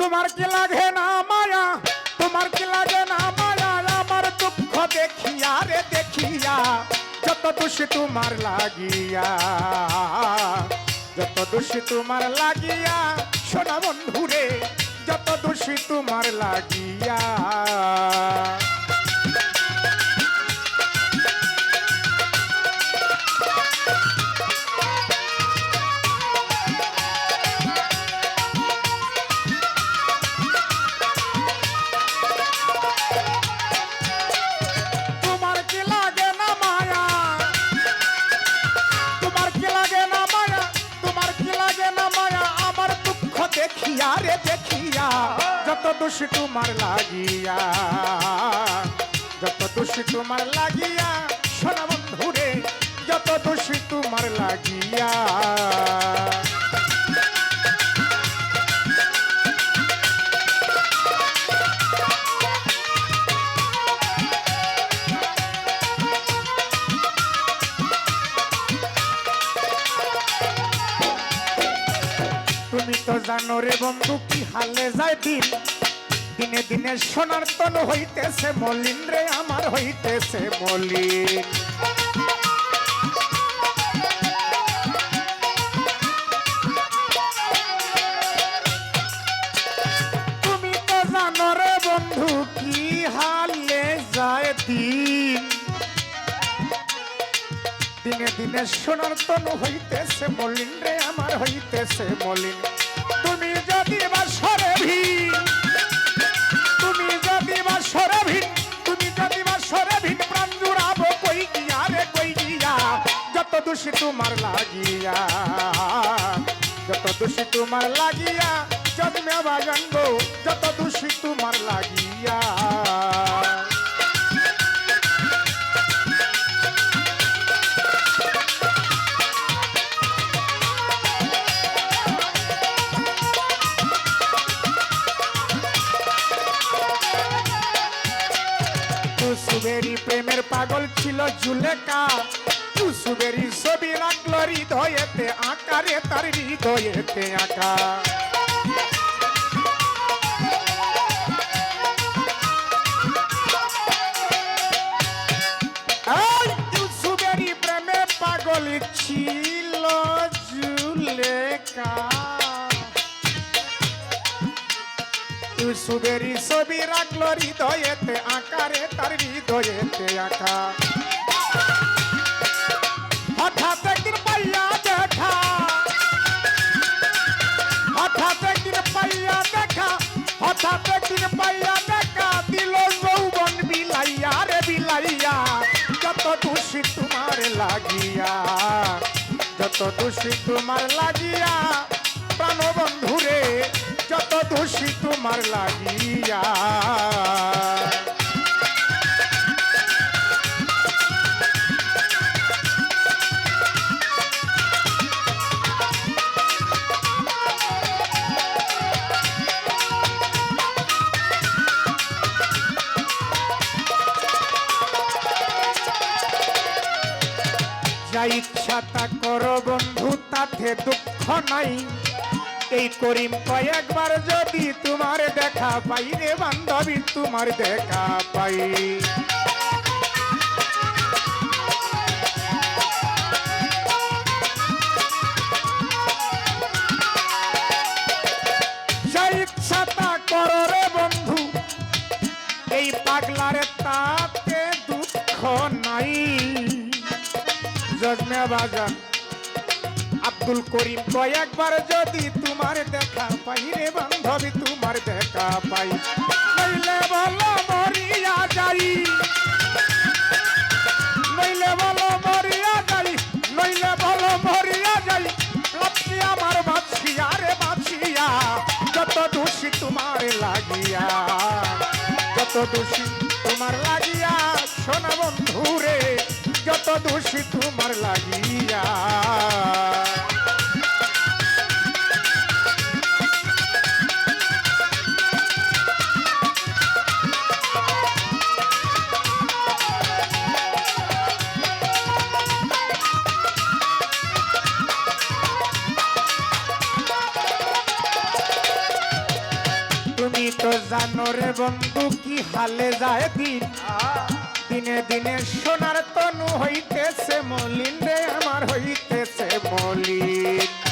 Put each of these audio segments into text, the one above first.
তোমার কি লাগে না মায়া? তোমার কি লাগে না মায়া? আমার দুঃখ দেখিয়া রে দেখিয়া, যত দোষী তোমার লাগিয়া। যত দোষী তোমার লাগিয়া, সোনা বন্ধুরে, যত দোষী তোমার লাগিয়া। দোষী তোমার লাগিয়া যত দোষী তোমার লাগিয়া সোনা বন্ধুরে যত দোষী তোমার লাগিয়া। রে বন্ধু, কি হালে যায় দিন? দিনে দিনে সোনার তন হইতেছে, মলিন রে আমার হইতেছে মলিন। তুমি তো বন্ধু, কি হালে যায় দিন? দিনে দিনে সোনার তনু হইতেছে, মলিন রে আমার হইতেছে মলিন। তুমি যদি বা সরে ভিন তুমি যদি বা সরে ভিন তুমি যদি বা সরে ভিন প্রাণ জুড়াবো কই গিয়া রে, কই গিয়া? যত দোষী তোমার লাগিয়া, যত দোষী তোমার লাগিয়া, জন্মে বাগান যত দোষী তোমার লাগিয়া। কুসুবেরি প্রেমের পাগল ছিল জুলেকা কুসুবেরি ছবি রাখল হৃদয়েতে আকারে তার হৃদয়েতে আঁকা। ইউসুফেরই ছবি রাখল হৃদয়েতে আকারে, তার হৃদয়েতে আঁকা। হঠাৎ একদিন পাইয়া দেখা, হঠাৎ একদিন পাইয়া দেখা, হঠাৎ একদিন পাইয়া দেখা, দিল যৌবন বিলাইয়া রে বিলাইয়া, যত দোষী তোমার লাগিয়া, যত দোষী তোমার লাগিয়া প্রাণবন্ধুরে যত দোষী তোমার লাগিয়া। যা ইচ্ছা তা করো বন্ধু তাতে দুঃখ নাই। এই করিম। কয়েকবার যদি তোমার দেখা পাই রে বান্ধবী, তোমার দেখা পাই। যা ইচ্ছা তা রে বন্ধু, এই দুঃখ নাই। আব্দুল করিম, কয়েকবার যদি তোমার দেখা পাই রে বান্ধবী, তোমার দেখা পাই। নইলে বলো মরিয়া যাই। নইলে বলো মরিয়া যাই, নইলে বলো মরিয়া যাই। লাপসি আমার বাছিয়া রে বাছিয়া, যত দোষী তোমার লাগিয়া। যত দোষী তোমার লাগিয়া সোনা বন্ধু রে যত দোষী তোমার লাগিয়া। জানোরে বন্ধু, কি হালে যায় দিন? দিনে দিনে সোনার তনু হইতেছে, মলিন রে আমার হইতেছে মলিন।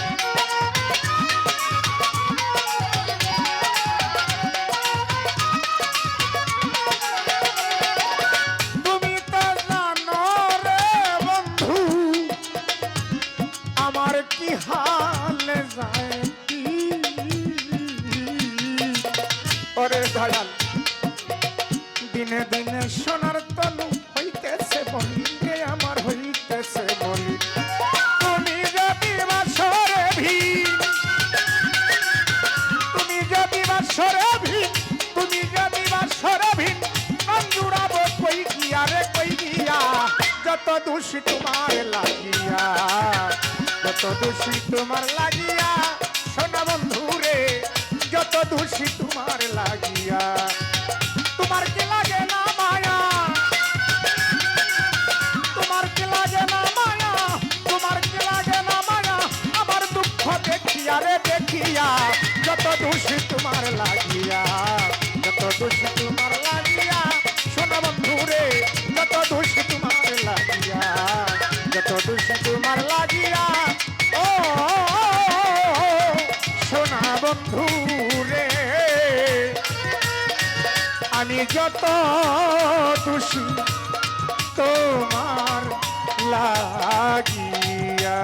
দোষী তোমার লাগিয়া, যত দোষী তোমার লাগিয়া, সোনা বন্ধু রে যত দোষী তোমার লাগিয়া, তোমার কি আমি যত দোষী তোমার লাগিয়া।